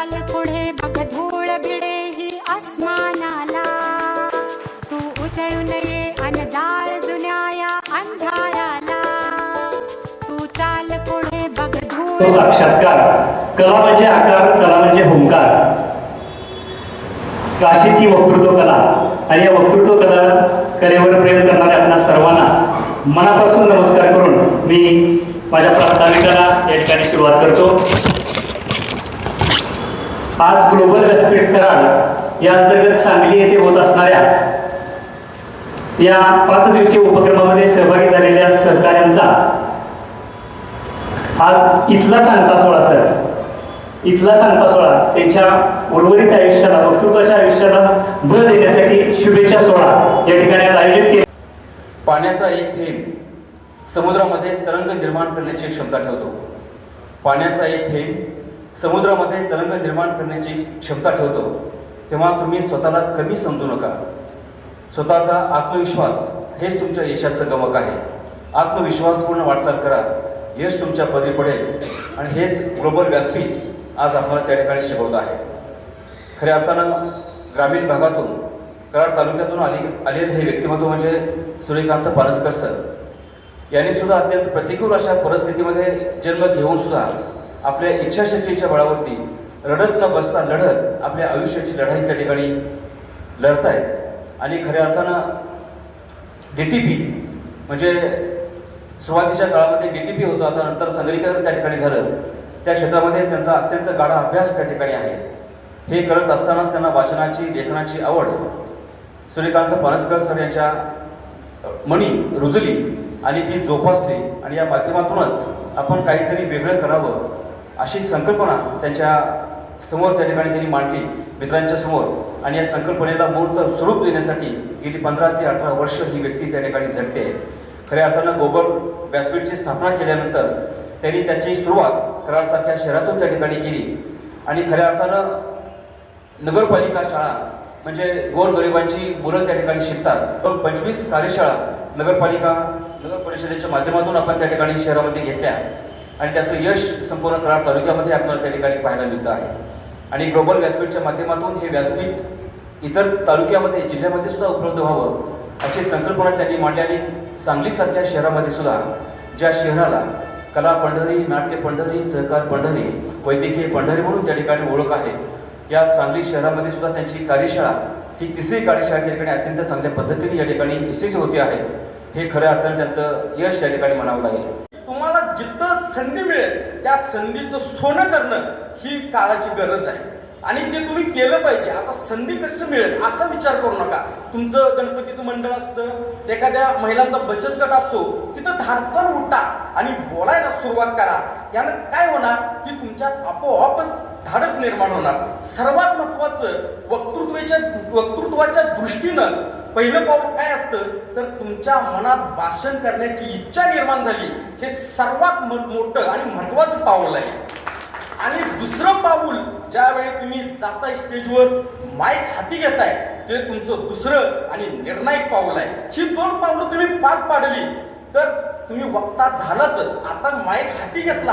चाल पुढे बघ धूळ भिडे ही आसमानाला. तू उचळू नये अनजाळ जुन्या या अंधाराला. तू चाल पुढे बघ धूळ तो साक्षात्कार कला म्हणजे आकार कला म्हणजे हुंकार. काशीच ही वक्तृत्व कला आणि या वक्तृत्व कला कलेवर प्रेम करणाऱ्या आपल्या सर्वांना मनापासून नमस्कार करून मी माझ्या प्रास्ताविकाला या ठिकाणी सुरुवात करतो. आज ग्लोबल व्यासपीठ करार या अंतर्गत सांगली येथे होत असणाऱ्या या पाच दिवसीय उपक्रमामध्ये सहभागी झालेल्या सहकाऱ्यांचा आज इथला सांगता सोहळा सर. इथला सांगता सोहळा. त्यांच्या उर्वरित आयुष्याला वक्तृत्वाच्या आयुष्याला भर देण्यासाठी शुभेच्छा सोहळा या ठिकाणी आज आयोजित केला. पाण्याचा एक थेंब समुद्रामध्ये तरंग निर्माण करण्याची क्षमता ठेवतो. पाण्याचा एक थेंब समुद्रामध्ये तरंग निर्माण करण्याची क्षमता ठेवतो तेव्हा तुम्ही स्वतःला कमी समजू नका. स्वतःचा आत्मविश्वास हेच तुमच्या यशाचं गमक आहे. आत्मविश्वासपूर्ण वाटचाल करा यश तुमच्या पदरी पडेल आणि हेच ग्लोबल व्यासपीठ आज आपल्याला त्या ठिकाणी शिकवत आहे. खऱ्या अर्थानं ग्रामीण भागातून कराड तालुक्यातून आली आलेले हे व्यक्तिमत्व म्हणजे सूर्यकांत पारसकर सर. यांनी सुद्धा अत्यंत प्रतिकूल अशा परिस्थितीमध्ये जन्म घेऊन सुद्धा आपल्या इच्छाशक्तीच्या बळावरती रडत न बसता लढत आपल्या आयुष्याची लढाई त्या ठिकाणी लढतायत. आणि खऱ्या अर्थानं डी टी पी म्हणजे सुरुवातीच्या काळामध्ये डी टी पी होतं आता नंतर संगलीकरण त्या ठिकाणी झालं. त्या क्षेत्रामध्ये त्यांचा अत्यंत गाढा अभ्यास त्या ठिकाणी आहे. हे करत असतानाच त्यांना वाचनाची लेखनाची आवड. सूर्यकांत परस्कर सर यांच्या मणी मनी रुजली आणि ती जोपासली. आणि या माध्यमातूनच आपण काहीतरी वेगळं करावं. अशी संकल्पना त्यांच्यासमोर त्या ठिकाणी त्यांनी मांडली मित्रांच्या समोर. आणि या संकल्पनेला मूर्त स्वरूप देण्यासाठी गेली पंधरा ते अठरा वर्ष ही व्यक्ती त्या ठिकाणी झटते खऱ्या अर्थानं गोबर व्यासपीठची स्थापना केल्यानंतर त्यांनी त्याची सुरुवात कराडसारख्या शहरातून त्या ठिकाणी केली. आणि खऱ्या अर्थानं नगरपालिका शाळा म्हणजे गोरगरिबांची मुलं त्या ठिकाणी शिकतात. पण पंचवीस कार्यशाळा नगरपालिका नगर परिषदेच्या माध्यमातून आपण त्या ठिकाणी शहरामध्ये घेतल्या. आणि त्याचं यश संपूर्ण कराड तालुक्यामध्ये आपल्याला त्या ठिकाणी पाहायला मिळतं आहे. आणि ग्लोबल व्यासपीठच्या माध्यमातून हे व्यासपीठ इतर तालुक्यामध्ये जिल्ह्यामध्ये सुद्धा उपलब्ध व्हावं अशी संकल्पना त्यांनी मांडली आणि सांगलीसारख्या शहरामध्ये सुद्धा ज्या शहराला कला पंढरी नाट्य पंढरी सहकार पंढरी वैद्यकीय पंढरी म्हणून त्या ठिकाणी ओळख आहे या सांगली शहरामध्ये सुद्धा त्यांची कार्यशाळा ही तिसरी कार्यशाळा त्या ठिकाणी अत्यंत चांगल्या पद्धतीने या ठिकाणी यशस्वी होती आहे. हे खऱ्या अर्थाने त्यांचं यश त्या ठिकाणी म्हणावं लागेल. तुम्हाला जिथं संधी मिळेल त्या संधीचं सोनं करणं ही काळाची गरज आहे. आणि ते तुम्ही केलं पाहिजे. आता संधी कसं मिळेल असा विचार करू नका. तुमचं गणपतीचं मंडळ असतं एखाद्या महिलांचा बचत गट असतो तिथं धारसर उठा आणि बोलायला सुरुवात करा. यानं काय होणार? की तुमच्यात आपोआपच धाडस निर्माण होणार. सर्वात महत्वाचं वक्तृत्वाच्या वक्तृत्वाच्या दृष्टीनं पहिलं पाऊल काय असतं? तर तुमच्या मनात भाषण करण्याची इच्छा निर्माण झाली. हे सर्वात मोठं आणि महत्वाचं पाऊल आहे. आणि दुसरं पाऊल ज्यावेळी तुम्ही जाताय स्टेजवर माईक हाती घेताय ते तुमचं दुसरं आणि निर्णायक पाऊल आहे. ही दोन पावलं तुम्ही पार पाडली. तर तुम्ही वक्ता झालातच आता माईक हाती घेतला.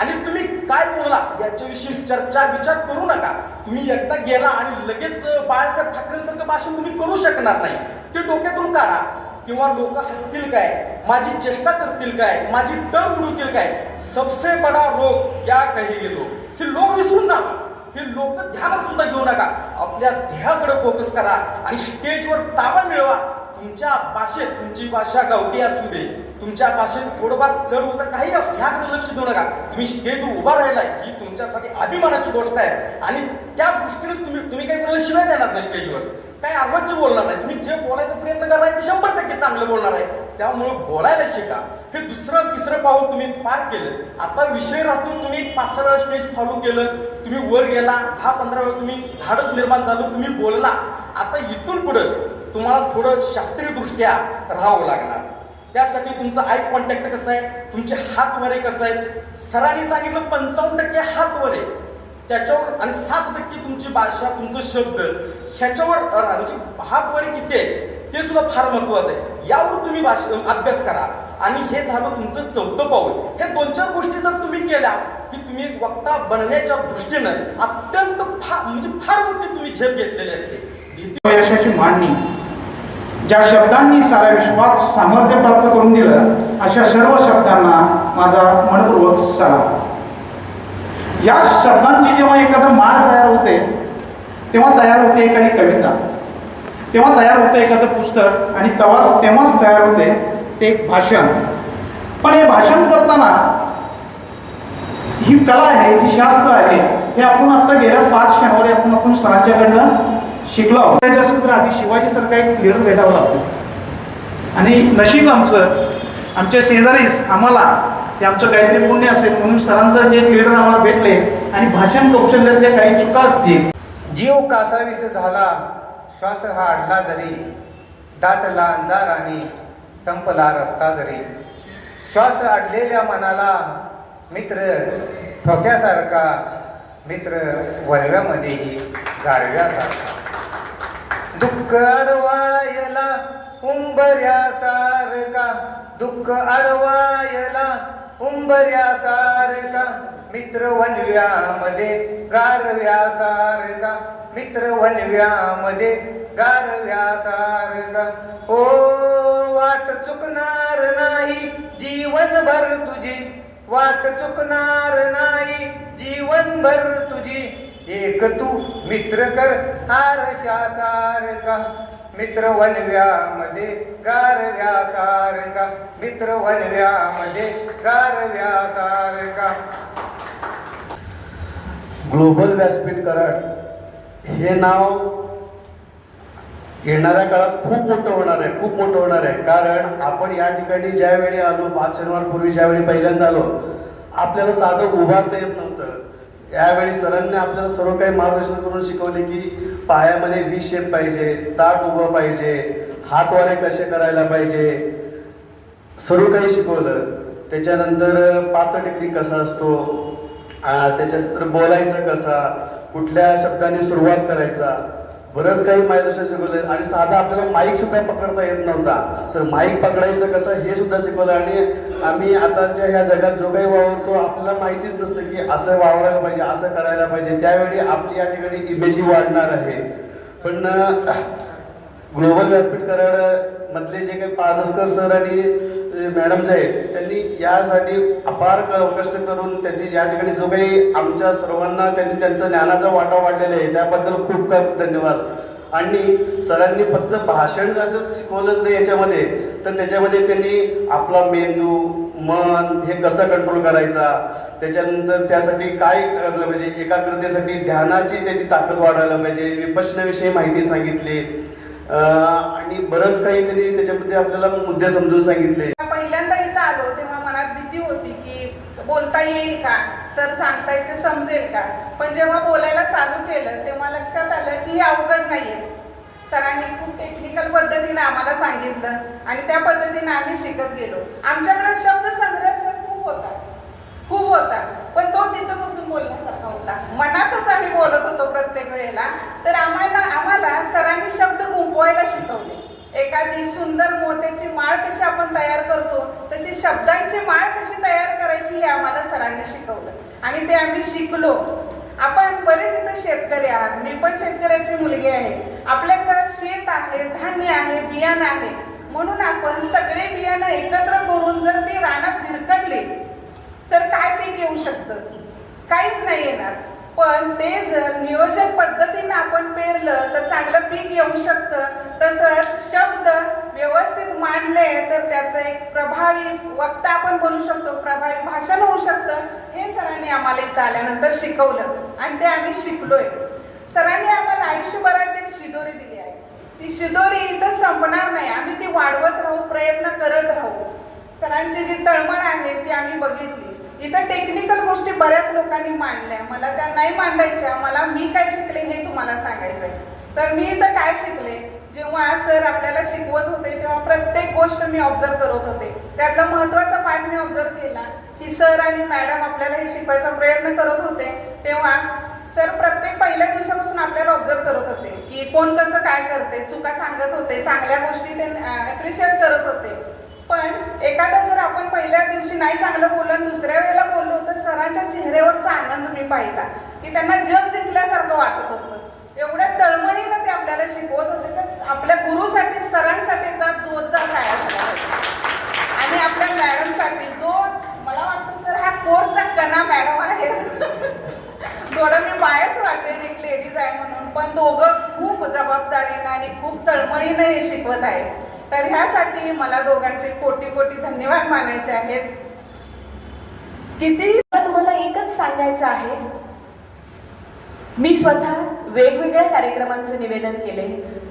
आणि तुम्ही काय बोलला? याच्याविषयी चर्चा विचार करू नका. तुम्ही एकदा गेला आणि लगेच बाळासाहेब ठाकरेंसारखं भाषण तुम्ही करू शकणार नाही. ते डोक्यातून काढा. किंवा लोक हसतील काय? माझी चेष्टा करतील काय? माझी टळ उडवतील काय? सबसे बडा रोग क्या कही गेलो हे लोक विसरून जा. हे लोक ध्यानात सुद्धा घेऊ नका. आपल्या ध्येयाकडे फोकस करा आणि स्टेजवर ताबा मिळवा. तुमच्या भाषेत तुमची भाषा गावठी असू दे. तुमच्यापासून थोडंफार चढ उतर काही असू ह्याकडे लक्ष देऊ नका. तुम्ही स्टेजवर उभा राहिलाय ही तुमच्यासाठी अभिमानाची गोष्ट आहे. आणि त्या दृष्टीने तुम्ही तुम्ही काही कोणाला शिवाय देणार नाही स्टेजवर. काही अर्वाच्य बोलणार नाही. तुम्ही जे बोलायचा प्रयत्न करणार ते शंभर टक्के चांगलं बोलणार आहे. त्यामुळे बोलायला शिका. हे दुसरं तिसरं पाहून तुम्ही पार केलं. आता विषय राहतून तुम्ही पाच सहा वेळा स्टेज फॉलो केलं. तुम्ही वर गेला दहा पंधरा वेळा तुम्ही धाडस निर्माण झालं तुम्ही बोलला. आता इथून पुढं तुम्हाला थोडं शास्त्रीयदृष्ट्या राहावं लागणार. त्यासाठी तुमचं आय कॉन्टॅक्ट कसं आहे? तुमचे हात वरे कसं आहे सरांनी सांगितलं पंचावन्न टक्के हात वरे. त्याच्यावर आणि सात टक्के तुमची भाषा तुमचं शब्द. ह्याच्यावर म्हणजे हात वरे किती आहे ते सुद्धा फार महत्वाचं आहे. यावर तुम्ही भाषा अभ्यास करा. आणि हे झालं तुमचं चौथं पाऊल. हे दोन चार गोष्टी जर तुम्ही केल्या की तुम्ही एक वक्ता बनण्याच्या दृष्टीनं अत्यंत फार म्हणजे फार मोठी तुम्ही झेप घेतलेली असते. यशाची मांडणी. ज्या शब्दांनी साऱ्या विश्वात सामर्थ्य प्राप्त करून दिलं अशा सर्व शब्दांना माझा मनपूर्वक सलाम. या शब्दांची जेव्हा एखादं माळ तयार होते तेव्हा तयार होते एखादी कविता. तेव्हा तयार होतं एखादं पुस्तक आणि तेव्हाच तेव्हाच तयार होते ते एक भाषण. पण हे भाषण करताना ही कला आहे ही शास्त्र आहे हे आपण आता गेल्या पाच शनिवारी आपण आपण सरांच्याकडनं शिकलो त्याच्या असेल तर आधी शिवाजीसारखा एक लिडर भेटावा लागतो. आणि नशीब आमचं आमच्या शेजारीच आम्हाला ते आमचं काहीतरी पुण्य असेल म्हणून सरांचं जे लिडर आम्हाला भेटले आणि भाषण कौशल्यातल्या काही चुका असतील. जीव कासावीस झाला श्वास हा अडला जरी दाटला अंधार आणि संपला रस्ता जरी. श्वास अडलेल्या मनाला मित्र ठोक्यासारखा मित्र वल्व्यामध्येही गारव्यासारखा. दुःख अडवायला उंबऱ्यासारखा दुःख अडवायला उंबऱ्यासारखा मित्र वनव्यामध्ये गारव्यासारखा मित्र वनव्यामध्ये गारव्यासारखा ओ वाट चुकणार नाही जीवनभर तुझी. वाट चुकणार नाही जीवनभर तुझी. एक तू मित्र कर आरशासारखा मित्र वनव्यामध्ये गारव्यासारखा मित्र वनव्यामध्ये गारव्यासारखा ग्लोबल व्यासपीठ कराड हे नाव येणाऱ्या काळात खूप मोठं होणार आहे खूप मोठं होणार आहे. कारण आपण या ठिकाणी ज्यावेळी आलो पाच शनिवारपूर्वी ज्यावेळी पहिल्यांदा आलो आपल्याला साधं उभारता येत नव्हतं. यावेळी सरांनी आपल्याला सर्व काही मार्गदर्शन करून शिकवले की पायामध्ये वी शेप पाहिजे ताट उभं पाहिजे हातवारे कसे करायला पाहिजे सर्व काही शिकवलं. त्याच्यानंतर पात्र टेक्निक कसा असतो त्याच्यानंतर बोलायचं कसा कुठल्या शब्दाने सुरुवात करायचा बरंच काही मार्गदर्शन शिकवलं आणि साधा आपल्याला माईक सुद्धा पकडता येत नव्हता. तर माईक पकडायचं कसं हे सुद्धा शिकवलं. आणि आम्ही आताच्या ह्या जगात जो काही वावरतो आपल्याला माहितीच नसतं की असं वावरायला पाहिजे असं करायला पाहिजे. त्यावेळी आपली या ठिकाणी इमेजी वाढणार आहे. पण ग्लोबल व्यासपीठ कराड मधले जे काही पारसकर सर आणि मॅडम जे आहेत त्यांनी यासाठी अपार कष्ट करून त्याची या ठिकाणी जो काही आमच्या सर्वांना त्यांनी त्यांचं ज्ञानाचा वाटा वाढलेला आहे त्याबद्दल खूप खूप धन्यवाद. आणि सरांनी फक्त भाषण जर शिकवलंच नाही याच्यामध्ये तर त्याच्यामध्ये त्यांनी आपला मेंदू मन हे कसं कंट्रोल करायचा त्याच्यानंतर त्यासाठी काय करायला पाहिजे एकाग्रतेसाठी ध्यानाची त्याची ताकद वाढायला पाहिजे विपशनाविषयी माहिती सांगितली. आणि बरंच काही त्यांनी त्याच्यामध्ये आपल्याला मुद्दे समजून सांगितले. पहिल्यांदा इथं आलो तेव्हा मनात भीती होती की बोलता येईल का? सर सांगताय ते समजेल का? पण जेव्हा बोलायला चालू केलं तेव्हा लक्षात आलं की हे अवघड नाहीये. सरांनी खूप टेक्निकल पद्धतीने आम्हाला सांगितलं आणि त्या पद्धतीने आम्ही शिकत गेलो. आमच्याकडे शब्द संग्रह सर खूप होता. खूप होता. पण तो तिथं बसून बोलण्यासारखा होता. मनातच आम्ही बोलत होतो प्रत्येक वेळेला. तर आम्हाला आम्हाला सरांनी शब्द गुंपवायला शिकवले. एखादी सुंदर मोत्याची माळ कशी आपण तयार करतो तशी शब्दांची माळ कशी तयार करायची हे आम्हाला सरांनी शिकवलं. आणि ते आम्ही शिकलो. आपण बरेच इथं शेतकरी आहात मी पण शेतकऱ्याची मुलगी आहे. आपल्याकडं शेत आहे धान्य आहे बियाणं आहे. म्हणून आपण सगळे बियाणं एकत्र करून जर ते रानात भिरकडले तर काय पीक येऊ शकतं? काहीच नाही येणार. पण ते जर नियोजन पद्धतीने आपण पेरलं तर चांगलं पीक येऊ शकतं. तसंच शब्द व्यवस्थित मांडले तर त्याचं एक प्रभावी वक्ता आपण बनू शकतो प्रभावी भाषण होऊ शकतं. हे सरांनी आम्हाला इथं आल्यानंतर शिकवलं आणि ते आम्ही शिकलोय. सरांनी आम्हाला आयुष्यभराची एक शिदोरी दिली आहे. ती शिदोरी इथं संपणार नाही. आम्ही ती वाढवत राहू प्रयत्न करत राहू. सरांची जी तळमळ आहे ती आम्ही बघितली. इथं टेक्निकल गोष्टी बऱ्याच लोकांनी मांडल्या. मला त्या नाही मांडायच्या. मला मी काय शिकले हे तुम्हाला सांगायचंय. तर मी इथं काय शिकले? जेव्हा सर आपल्याला शिकवत होते तेव्हा प्रत्येक गोष्ट मी ऑब्झर्व करत होते. त्यातला महत्त्वाचा पाठ मी ऑब्झर्व केला की सर आणि मॅडम आपल्याला हे शिकवायचा प्रयत्न करत होते. तेव्हा सर प्रत्येक पहिल्या दिवसापासून आपल्याला ऑब्झर्व करत होते की कोण कसं काय करते चुका सांगत होते चांगल्या गोष्टी ते अप्रिशिएट करत होते. पण एखादा जर आपण पहिल्या दिवशी नाही चांगलं बोललो आणि दुसऱ्या वेळेला बोललो तर सरांच्या चेहऱ्यावरचा आनंद मी पाहिला. की त्यांना जग जिंकल्यासारखं वाटत होतं. एवढ्या तळमळीनं ते आपल्याला शिकवत होते तर आपल्या गुरुसाठी सरांसाठी तर जोरदार काय आणि आपल्या मॅडमसाठी जो मला वाटतं सर हा कोर्सचा कणा मॅडम आहे थोडं मी बायस वाटेल एक लेडीज आहे म्हणून पण दोघं खूप जबाबदारीनं आणि खूप तळमळीनं हे शिकवत आहे तर ह्यासाठी मला दोघांचे कोटी कोटी धन्यवाद मानायचे आहेत. किती तुम्हाला एकच सांगायचं आहे मी स्वतः वेगवेगळ्या कार्यक्रमांचं निवेदन केले.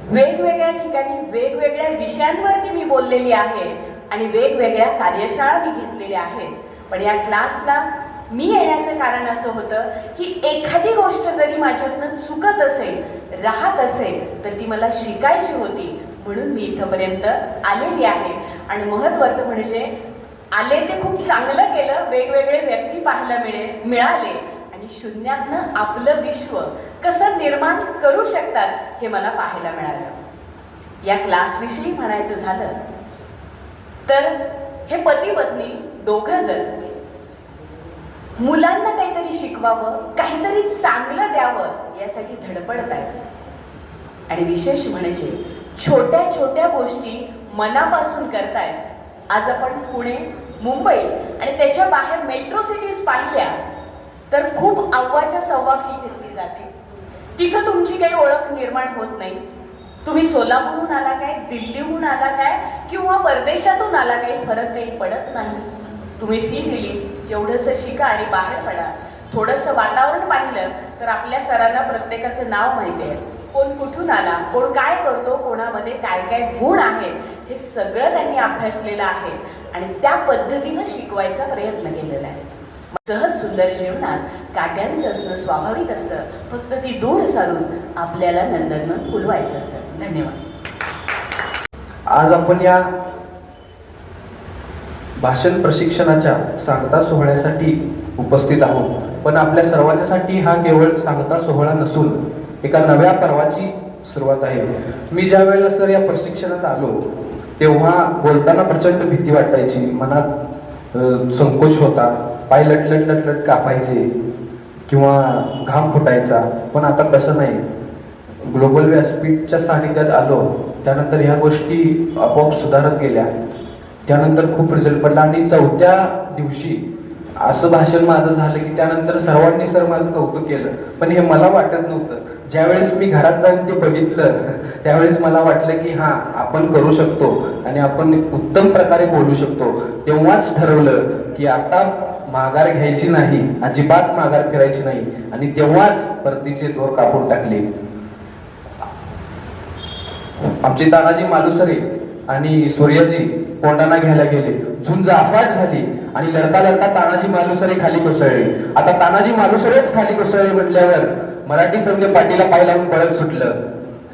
वेगवेगळ्या ठिकाणी वेगवेगळ्या विषयांवरती मी बोललेली आहे आणि वेगवेगळ्या कार्यशाळा मी घेतलेल्या आहेत. पण या क्लासला मी येण्याचं कारण असं होतं की एखादी गोष्ट जरी माझ्यातनं चुकत असेल राहत असेल तर ती मला शिकायची होती. म्हणून मी इथंपर्यंत आलेली आहे. आणि महत्त्वाचं म्हणजे आले ते खूप चांगलं केलं वेगवेगळे व्यक्ती पाहायला मिळे मिळाले. आणि शून्यातनं आपलं विश्व कसं निर्माण करू शकतात हे मला पाहायला मिळालं. या क्लासविषयी म्हणायचं झालं तर हे पती पत्नी दोघं जण मुलांना काहीतरी शिकवावं काहीतरी चांगलं द्यावं यासाठी धडपडत आहेत आणि विशेष म्हणजे छोट्या छोट्या गोष्टी मनापासून करतायत. आज आपण पुणे मुंबई आणि त्याच्या बाहेर मेट्रो सिटीज पाहिल्या तर खूप अव्वाच्या सव्वा फी घेतली जाते. तिथं तुमची काही ओळख निर्माण होत नाही. तुम्ही सोलापूरहून आला काय दिल्लीहून आला काय किंवा परदेशातून आला काही फरक काही पडत नाही. तुम्ही फी दिली एवढंसं शिका आणि बाहेर पडा. थोडंसं वातावरण पाहिलं तर आपल्या सरांना प्रत्येकाचं नाव माहिती आहे. कोण कुठून आला कोण काय करतो कोणामध्ये काय काय गुण आहेत हे सगळं त्यांनी अभ्यासलेलं आहे. आणि त्या पद्धतीनं शिकवायचा प्रयत्न केलेला आहे. सहज सुंदर जीवनात काट्यांचं असणं स्वाभाविक असतं. फक्त ती दूर सारून आपल्याला नंदनवन फुलवायचं असतं. धन्यवाद. आज आपण या भाषण प्रशिक्षणाच्या सांगता सोहळ्यासाठी उपस्थित आहोत. पण आपल्या सर्वांसाठी हा केवळ सांगता सोहळा नसून एका नव्या पर्वाची सुरुवात आहे. मी ज्या वेळेला सर या प्रशिक्षणात आलो तेव्हा बोलताना प्रचंड भीती वाटायची. मनात संकोच होता. पाय लटलट लटलट कापायचे किंवा घाम फुटायचा. पण आता तसं नाही. ग्लोबल व्यासपीठच्या सानिध्यात आलो. त्यानंतर ह्या गोष्टी आपोआप सुधारत गेल्या. त्यानंतर खूप रिझल्ट पडला. आणि चौथ्या दिवशी असं भाषण माझं झालं की त्यानंतर सर्वांनी सर माझं कौतुक केलं. पण हे मला वाटत नव्हतं. ज्यावेळेस मी घरात जाऊन ते बघितलं त्यावेळेस मला वाटलं की हा आपण करू शकतो आणि आपण उत्तम प्रकारे बोलू शकतो. तेव्हाच ठरवलं की आता माघार घ्यायची नाही अजिबात माघार फिरायची नाही आणि तेव्हाच परतीचे दोर कापून टाकले. आमचे तानाजी मालुसरे आणि सूर्याजी कोंडाणा घ्यायला गेले. झुंज अफाट झाली आणि लढता लढता तानाजी मालुसरे खाली कोसळले. आता तानाजी मालुसरेच खाली कोसळले म्हटल्यावर मराठी संघ पाटीला पाय लावून पळत सुटलं.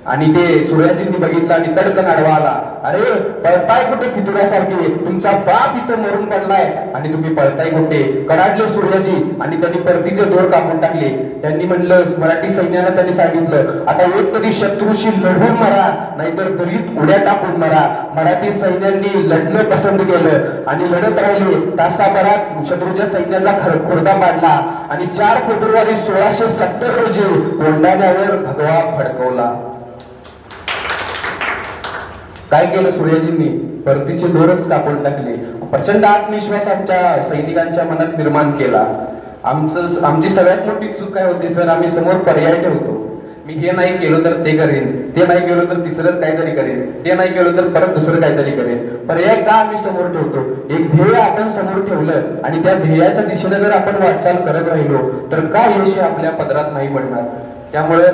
आणि ते सूर्याजींनी बघितलं आणि तडकन आडवा आला. अरे पळताय कुठे फितुऱ्यासारखे तुमचा बाप इथं मरून पडलाय. आणि तुम्ही पळताय कुठे? कडाडले सूर्याजी. आणि त्यांनी परतीचे दोर कापून टाकले. त्यांनी म्हणलं मराठी सैन्याला त्यांनी सांगितलं आता एक कधी शत्रूशी लढून मरा नाहीतर दरीत उड्या टाकून मरा. मराठी सैन्यांनी लढणं पसंत केलं. आणि लढत राहिले. तासाभरात शत्रूच्या सैन्याचा खर खुर्दा पाडला आणि चार फेब्रुवारी सोळाशे सत्तर रोजी कोंडाण्यावर भगवा फडकवला काय केलं सूर्याजींनी? परतीचे दोरच कापून टाकले. प्रचंड आत्मविश्वास आमच्या सैनिकांच्या मनात निर्माण केला. आमचं आमची सगळ्यात मोठी चूक काय होती सर? आम्ही समोर पर्याय ठेवतो. मी हे नाही केलं तर ते करेन. ते नाही केलं तर तिसरंच काहीतरी करेन. ते नाही केलं तर परत दुसरं काहीतरी करेन. पर्याय का आम्ही समोर ठेवतो. एक ध्येय आपण समोर ठेवलं आणि त्या ध्येयाच्या दिशेने जर आपण वाटचाल करत राहिलो तर का यश आपल्या पदरात नाही पडणार त्यामुळे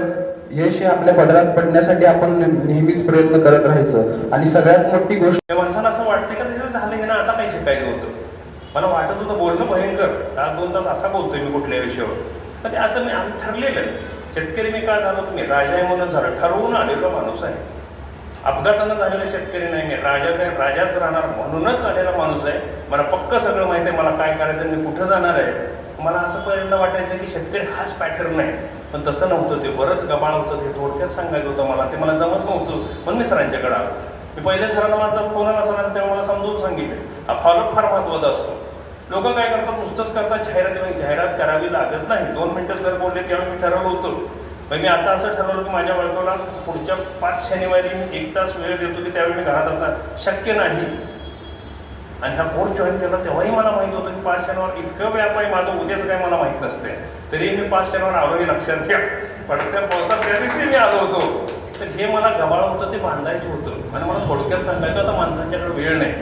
यश हे आपल्या पदरात पडण्यासाठी आपण नेहमीच प्रयत्न करत राहायचं. आणि सगळ्यात मोठी गोष्ट माणसानं माणसाला असं वाटतं का त्याचं झालं हे ना आता काही शिकायचं होतं. मला वाटत होतं बोलणं भयंकर. तास दोन तास असा बोलतोय मी कुठल्या विषयावर. पण ते असं मी आम्ही ठरलेलं आहे. शेतकरी मी काय झालो? तुम्ही राजा म्हणून झालं. ठरवून आलेला माणूस आहे. अपघातानं झालेला शेतकरी नाही मी. राजा काय राजाच राहणार म्हणूनच आलेला माणूस आहे. मला पक्क सगळं माहिती आहे. मला काय करायचं मी कुठं जाणार आहे? मला असं पहिल्यांदा वाटायचं की शेतकरी हाच पॅटर्न आहे. पण तसं नव्हतं ते बरंच गबाळ होतं ते थोडक्यात सांगायचं होतं मला. ते मला जमत नव्हतं पण मी सरांच्याकडे आलो. मी पहिल्या सरांना माझा फोन आला सरांना तेव्हा मला समजून सांगितलं. हा फॉलोअप फार महत्त्वाचा असतो. लोक काय करतात नुसतंच करतात जाहिरात जाहिरात करावी लागत नाही. दोन मिनटं सर बोलले तेव्हा मी ठरवलं होतं. मग मी आता असं ठरवलं की माझ्या बायकोला पुढच्या पाच शनिवारी मी एक तास वेळ देतो की त्यावेळी मी घरात असणार. शक्य नाही. आणि हा कोर्स जॉईन केला तेव्हाही मला माहीत होतं की पाच शनिवार इतकं व्याप आहे माझं उद्याच काय मला माहीत नसते तरी मी पाच शनिवार आलो हे लक्षात घ्या. पडत्या पावसात त्या दिवशी मी आलो होतो. तर हे मला गबाळ होतं ते बांधायचं होतं. आणि मला थोडक्यात सांगायचं आता माणसांच्याकडे वेळ नाही.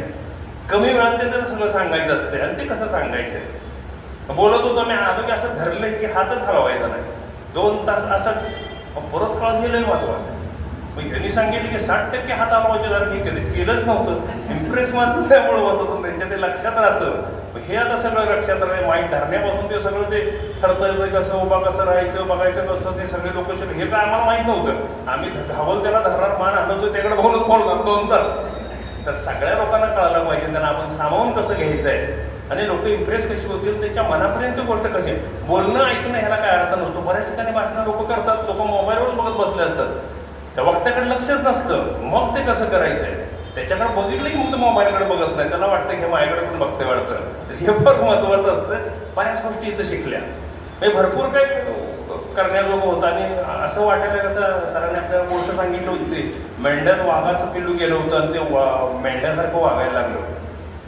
कमी वेळात ते तर सगळं सांगायचं असते आणि ते कसं सांगायचं बोलत होतो मी आलो की असं धरलं की हातच हलवायचा नाही. दोन तास असं परत कळत गेलं महत्वाचं मग त्यांनी सांगितलं की साठ टक्के हात हलवायचे जरा मी कधीच केलंच नव्हतं. इम्प्रेस माणसं त्यामुळे होत होतं त्यांच्या ते लक्षात राहतं. मग हे आता सगळं लक्षात राहिलं माहीत धरण्यापासून ते सगळं ते ठरतं कसं उभा कसं राहायचं बघायचं कसं ते सगळे लोक हे काय आम्हाला माहीत नव्हतं. आम्ही धावल त्याला धरणार मान आणतो त्याकडे बघून बोलणार दोन तास. तर सगळ्या लोकांना कळायला पाहिजे त्यांना आपण सामावून कसं घ्यायचं आहे? आणि लोक इम्प्रेस कशी होतील त्याच्या मनापर्यंत गोष्ट कशी आहे. बोलणं ऐकणं ह्याला काय अर्थ नसतो. बऱ्याच ठिकाणी भाषणं लोक करतात लोक मोबाईलवर बघत बसले असतात. त्या वक्त्याकडे लक्षच नसतं. मग ते कसं करायचं आहे त्याच्याकडे बघितलं की मग तो मोबाईलकडे बघत नाही. त्याला वाटतं की माझ्याकडे पण बघते वाटतं तर हे फार महत्वाचं असतं. बऱ्याच गोष्टी इथं शिकल्या. हे भरपूर काही करण्याजोगं होतं. आणि असं वाटायला का सरांनी आपल्याला गोष्ट सांगितली होती. मेंढ्यात वाघाचं पिल्लू गेलं होतं आणि ते वा मेंढ्यासारखं वागायला लागलं.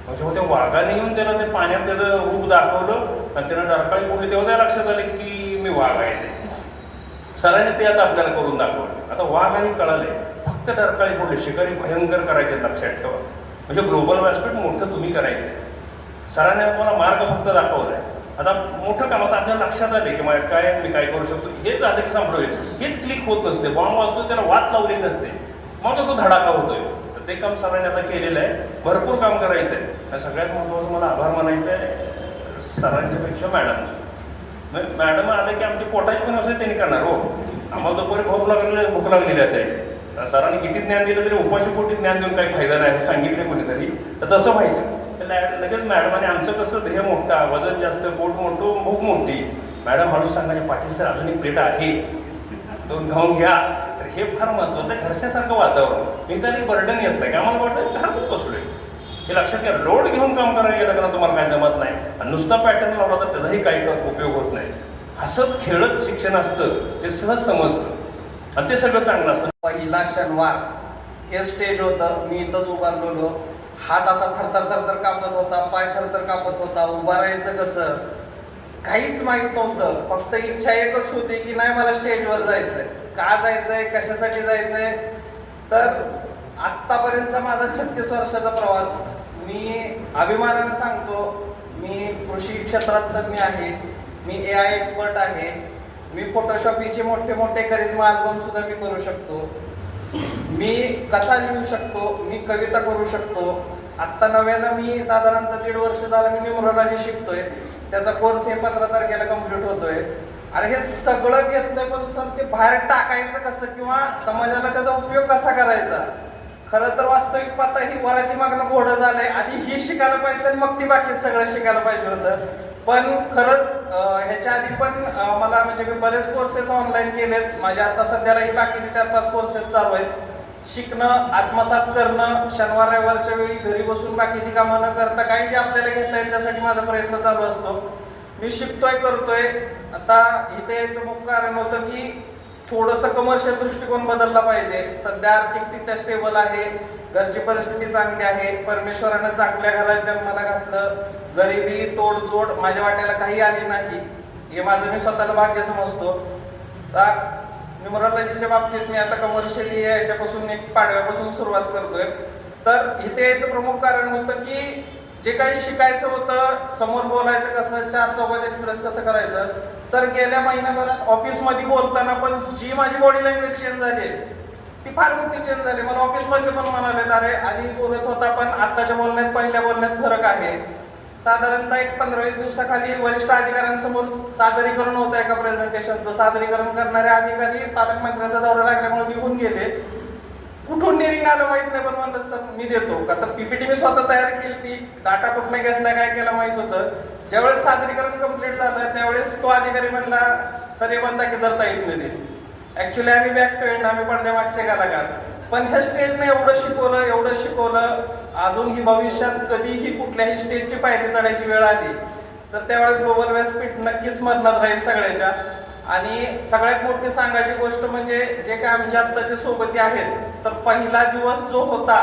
म्हणजे मग ते वाघाने येऊन त्याला ते पाण्यात त्याचं रूप दाखवलं आणि त्यानं डरकाळी बोलली. तेव्हा त्या लक्षात आलं की मी वाघायचे सरांनी ते आता आपल्याला करून दाखवलं. आता वाघ आणि कळाले. फक्त डरकाळी बोलले शिकारी भयंकर करायचे लक्षात ठेवा. म्हणजे ग्लोबल व्यासपीठ मोठं तुम्ही करायचं. सरांनी आपल्याला मार्ग फक्त दाखवलाय. आता मोठं काम आता आपल्या लक्षात आले की माझ्या काय मी काय करू शकतो? हेच झालं की संपलं हेच क्लिक होत नसते. बॉम्ब वाजतो त्याला वाद लावली नसते. मग तो धडाका होतोय. तर ते काम सरांनी आता केलेलं आहे. भरपूर काम करायचं आहे सगळ्यात महत्त्वाचं मला आभार मानायचं आहे सरांच्यापेक्षा मॅडम मॅडम आले की आमची पोटाची पण व्यवसाय त्यांनी करणार हो. आम्हाला दुपारी भूक लागलेली भूक लागलेली असायची. सरांनी किती ज्ञान दिलं तरी उपाशी पोटी ज्ञान देऊन काही फायदा नाही असं सांगितलं कोणीतरी. तर तसं व्हायचं. तर लगेच मॅडमाने आमचं कसं ध्येय मोठा वजन जास्त पोट मोठं भूक मोठी. मॅडम हळूच सांगायचे पाठी सर अजून एक प्लेट आहे. दोन खाऊन घ्या. तर हे फार महत्वाचं आहे घरच्यासारखं वातावरण. मी तरी बर्डन येत नाही. का आम्हाला वाटतं घरातच बसलोय. हे लक्षात घ्या लोड घेऊन काम करायला गेलं कारण तुम्हाला काय जमत नाही. आणि नुसता पॅटर्न लावला तर त्याचाही काही उपयोग होत नाही. हसत खेळत शिक्षण असतं ते सहज समजतं. आणि ते सगळं चांगलं असतं. पहिला शनिवार हे स्टेज होतं मी इथंच उभारलेलो. हात असा थरथर थरथर कापत होता पाय थरथर कापत होता उभा राहायचं कसं? काहीच माहीत नव्हतं. फक्त इच्छा एकच होती की नाही मला स्टेजवर जायचंय. का जायचंय कशासाठी जायचंय? तर आत्तापर्यंतचा माझा छत्तीस वर्षाचा प्रवास मी अभिमानाने सांगतो मी कृषी क्षेत्रात तज्ञ आहे मी ए आय एक्सपर्ट आहे मी फोटोशॉपीचे मोठे मोठे करिश्मा अल्बम सुद्धा मी करू शकतो. मी कथा लिहू शकतो मी कविता करू शकतो. आत्ता नव्यानं मी साधारणतः दीड वर्ष झालं मी न्यूमरोलॉजी शिकतोय. त्याचा कोर्स हे पंधरा तारखेला कंप्लीट होतोय. आणि हे सगळं घेतलंय पण सर ते बाहेर टाकायचं कसं? किंवा समाजाला त्याचा उपयोग कसा करायचा? खरं तर वास्तविक पाहता ही वराती मागणं घोडं झालंय आणि ही शिकायला पाहिजे आणि मग ती बाकी सगळं शिकायला पाहिजे होतं. पण खरंच ह्याच्या आधी पण मला म्हणजे मी बरेच कोर्सेस ऑनलाईन केलेत. माझ्या आता सध्यालाही बाकीचे चार पाच कोर्सेस चालू आहेत. शिकणं आत्मसात करणं शनिवार रविवारच्या वेळी घरी बसून बाकीची कामं न करता काही जे आपल्याला घेता येईल त्यासाठी माझा प्रयत्न चालू असतो. मी शिकतोय करतोय. आता इथे यायचं मुख्य कारण होतं की थोडस कमर्शियल दृष्टिकोन बदलला पाहिजे. सध्या आर्थिकस्थित्या स्टेबल आहे. घरची परिस्थिती चांगली आहे. परमेश्वरानं चांगल्या घरात जन्माला घातलं. गरिबी तोडजोड माझ्या वाट्याला काही आली नाही. हे माझं मी स्वतःला भाग्य समजतो. तर न्यूमरोलॉजीच्या बाबतीत मी आता कमर्शियली याच्यापासून एक पाडव्यापासून सुरुवात करतोय. तर इथे यायचं प्रमुख कारण होतं की जे काही शिकायचं होतं समोर बोलायचं कसं चार चौघात एक्सप्रेस कसं करायचं सर गेल्या महिन्याभरात ऑफिसमध्ये बोलताना पण जी माझी बॉडी लँग्वेज चेंज झाली आहे, ती फार मोठी चेंज झाली. मला ऑफिसमध्ये पण म्हणाले अरे आधी बोलत होता पण आताच्या बोलण्यात पहिल्या बोलण्यात फरक आहे. साधारणतः एक पंधरा वीस दिवसाखाली वरिष्ठ अधिकाऱ्यांसमोर सादरीकरण होतं एका प्रेझेंटेशनचं सादरीकरण करणारे अधिकारी पालकमंत्र्याचा दौरा लागल्यामुळे निघून गेले. कुठून निरिंग आलं माहीत नाही पण म्हणलं सर मी देतो. का तर पीपीटी मी स्वतः तयार केली ती. डाटा कुठनं घेतला काय केलं माहीत होतं. ज्यावेळेस सादरीकरण कंप्लीट झालं त्यावेळेस तो अधिकारी म्हणला सर हे बंदा की धरता येत नाही ऍक्च्युली आम्ही बॅक टू एंड आम्ही पडद्यामागचे कलाकार पण ह्या स्टेजने एवढं शिकवलं एवढं शिकवलं अजून ही भविष्यात कधीही कुठल्याही स्टेजची पायरी चढायची वेळ आली तर त्यावेळेस ग्लोबल व्यासपीठ नक्कीच मरणार राहील सगळ्याच्या. आणि सगळ्यात मोठी सांगायची गोष्ट म्हणजे जे काय आमच्या आत्ताचे सोबती आहेत तर पहिला दिवस जो होता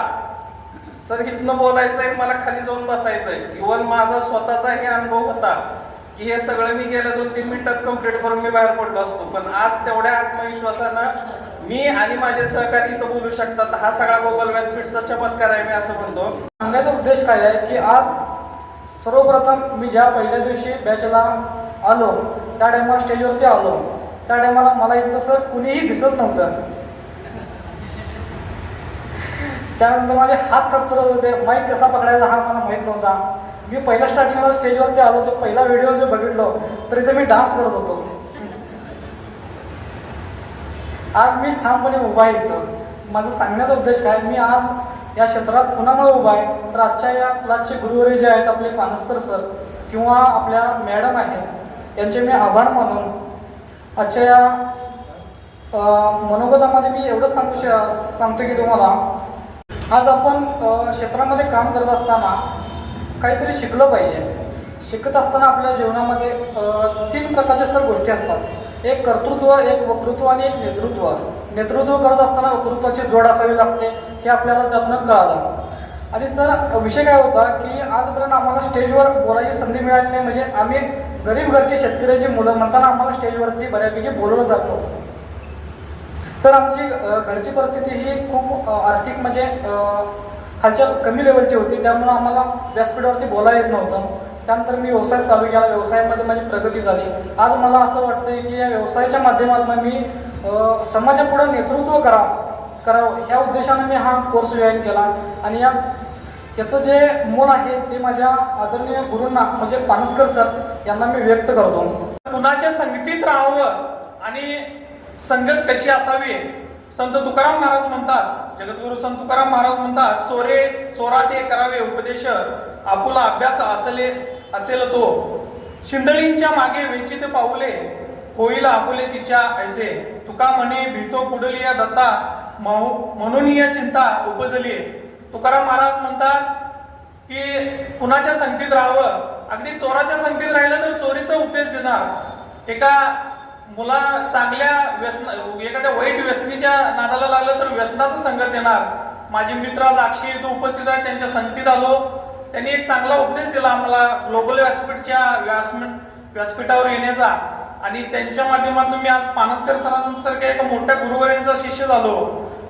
सर इथनं बोलायचं आहे मला खाली जाऊन बसायचं आहे इव्हन माझा स्वतःचाही अनुभव होता की हे सगळं मी गेल्या दोन तीन मिनिटात कंप्लीट करून मी बाहेर पडलो असतो. पण आज तेवढ्या आत्मविश्वासानं मी आणि माझे सहकारी इथं बोलू शकतात. हा सगळा गोगल व्यासपीठचा चमत्कार आहे मी असं म्हणतो. सांगायचा उद्देश काय आहे की आज सर्वप्रथम मी ज्या पहिल्या दिवशी बॅचला आलो त्या टायमाला स्टेजवरती आलो. त्या टायमाला मला इथं सर कुणीही दिसत नव्हतं. त्यानंतर माझे हात थरथरत होते. माईक कसा पकडायचा हा मला माहीत नव्हता. मी पहिल्या स्टार्टिंगला स्टेजवरती आलो तो पहिला व्हिडिओ जो बघितलो तर इथे मी डान्स करत होतो. आज मी ठामपणे उभा आहे इथं. माझा सांगण्याचा उद्देश काय? मी आज या क्षेत्रात कुणामुळे उभा आहे? तर आजच्या या क्लासचे गुरुवरी जे आहेत आपले पानसकर सर किंवा आपल्या मॅडम आहेत यांचे मी आभार मानून आजच्या या मनोगतामध्ये मी एवढंच सांगू श सांगतो की तुम्हाला आज आपण क्षेत्रामध्ये काम करत असताना काहीतरी शिकलं पाहिजे. शिकत असताना आपल्या जीवनामध्ये तीन प्रकारच्या सर गोष्टी असतात. एक कर्तृत्व एक वक्तृत्व आणि एक नेतृत्व. नेतृत्व करत असताना वक्तृत्वाची जोड असावी लागते हे आपल्याला त्यातनं कळालं. आणि सर विषय काय होता की आजपर्यंत आम्हाला स्टेजवर बोलायची संधी मिळाली नाही म्हणजे आम्ही गरीब घरचे शेतकऱ्याची मुलं म्हणताना आम्हाला स्टेजवरती बऱ्यापैकी बोलवलं जातो तर आमची घरची परिस्थिती ही खूप आर्थिक म्हणजे खालच्या कमी लेवलची होती. त्यामुळं आम्हाला व्यासपीठावरती बोलायला येत नव्हतं. त्यानंतर मी व्यवसाय चालू केला. व्यवसायामध्ये माझी प्रगती झाली. आज मला असं वाटतंय की या व्यवसायाच्या माध्यमातून मी समाजापुढं नेतृत्व करा करावं. ह्या उद्देशाने मी हा कोर्स जॉईन केला. आणि या याचं जे मूळ आहे ते माझ्या आदरणीय गुरूंना म्हणजे पानसकर सर यांना मी व्यक्त करतो. कुणाच्या संगतीत राहावं आणि संगत कशी असावी? संत तुकाराम महाराज म्हणतात जगद्गुरु संत तुकाराम महाराज म्हणतात चोरे चोराटे करावे उपदेश आपुला अभ्यास असले असेल तो. शिंदळींच्या मागे वेचित पाऊले होईल आपुले तिच्या ऐसे. तुका म्हणे भीतो पुढलिया दत्ता म्हणून या चिंता उपजली. तुकाराम महाराज म्हणतात की कुणाच्या संगतीत राहावं? अगदी चोराच्या संगतीत राहिलं तर चोरीचा उपदेश देणार. एका मुला चांगल्या व्यसन एखाद्या वाईट व्यसनीच्या नादाला लागलं तर व्यसनाचं संगत देणार. माझे मित्र आज अक्षय इथं उपस्थित आहेत त्यांच्या संगतीत आलो. त्यांनी एक चांगला उपदेश दिला आम्हाला ग्लोबल व्यासपीठच्या व्यासपीठ व्यासपीठावर येण्याचा. आणि त्यांच्या माध्यमातून मी आज पानसकर सरांसारख्या एका मोठ्या गुरुवरांचा शिष्य झालो.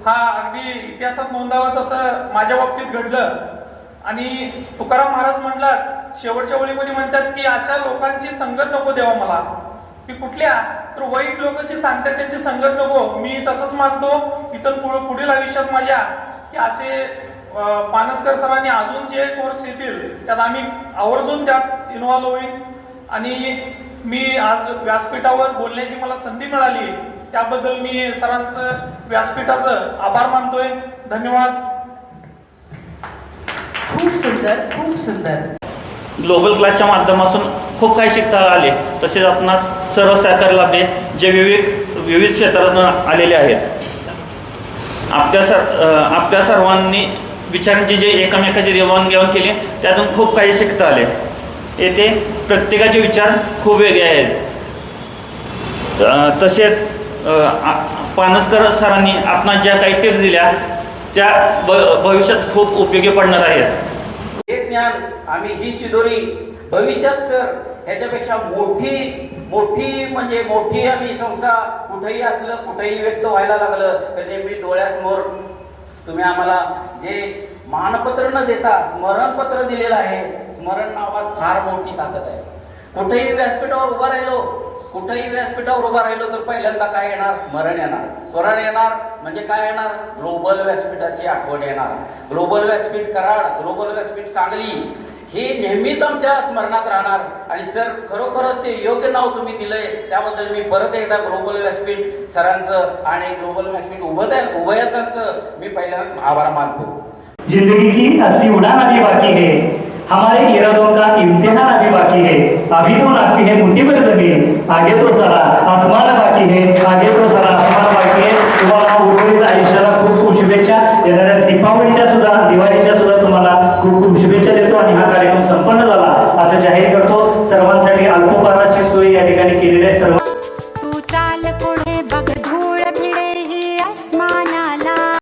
हा अगदी इतिहासात नोंदावं तसं माझ्या बाबतीत घडलं. आणि तुकाराम महाराज म्हणलात शेवटच्या ओळीमध्ये म्हणतात की अशा लोकांची संगत नको देवा मला. की कुठल्या तर वाईट लोकांची सांगतात त्यांची संगत नको. मी तसंच मागतो इथं पुढील आयुष्यात माझ्या की असे पानसकर सरांनी अजून जे कोर्स येतील त्यात आम्ही आवर्जून त्यात इन्व्हॉल्व होईल. आणि मी आज व्यासपीठावर बोलण्याची मला संधी मिळाली. त्याबद्दल मी सरांचं व्यासपीठाचं आभार मानतोय. धन्यवाद. खूप सुंदर खूप सुंदर. ग्लोबल क्लासच्या माध्यमातून खूप काही शिकता आले. तसेच आपणास सर्व सहकार्य लाभले जे विविध विविध क्षेत्रातून आलेले आहेत. आपल्या सर आपल्या सर्वांनी विचारांची जे एकमेकाची देवाणघेवाण केली त्यातून खूप काही शिकता आले. येथे प्रत्येकाचे विचार खूप वेगळे आहेत. तसेच पानसकर सरांनी आपणास ज्या काही टिप्स दिल्या त्या भ भविष्यात खूप उपयोगी पडणार आहेत. हे ज्ञान आम्ही ही शिदोरी भविष्यात सर ह्याच्यापेक्षा मोठी मोठी म्हणजे मोठी आम्ही संस्था कुठेही असलं कुठेही व्यक्त व्हायला लागलं तर नेहमी डोळ्यासमोर तुम्ही आम्हाला जे मानपत्र न देता स्मरणपत्र दिलेलं आहे स्मरण नावात फार मोठी ताकद आहे. कुठेही व्यासपीठावर उभा राहिलो कुठेही व्यासपीठावर उभा राहिलो तर पहिल्यांदा काय येणार? स्मरण येणार. स्मरण येणार म्हणजे काय येणार? ग्लोबल व्यासपीठाची आठवण येणार. ग्लोबल व्यासपीठ कराड ग्लोबल व्यासपीठ सांगली हे नेहमीच आमच्या स्मरणात राहणार. आणि सर खरोखरच ते योग्य नाव तुम्ही दिलंय त्याबद्दल मी परत एकदा ग्लोबल व्यासपीठ सरांचं आणि ग्लोबल व्यासपीठ उभय उभयतांचं मी पहिल्यांदा आभार मानतो. जिंदगी की असली उड़ान अभी बाकी है. हमारे इरादों का इम्तिहान अभी बाकी है। अभी तो लगती है मुट्ठी पर जमीन आगे तो सारा आसमान बाकी है आगे तो सारा आसमान बाकी आहे तुम्हाला उर्वरित आयुष्याला खूप खूप शुभेच्छा। येणाऱ्या दीपावलीच्या सुद्धा दिवाळीच्या सुद्धा तुम्हाला खूप खूप शुभेच्छा देतो आणि हा कार्यक्रम संपन्न झाला असं जाहीर करतो. सर्वांसाठी अल्पोपहाराची सोय या ठिकाणी केलेली आहे. सर्व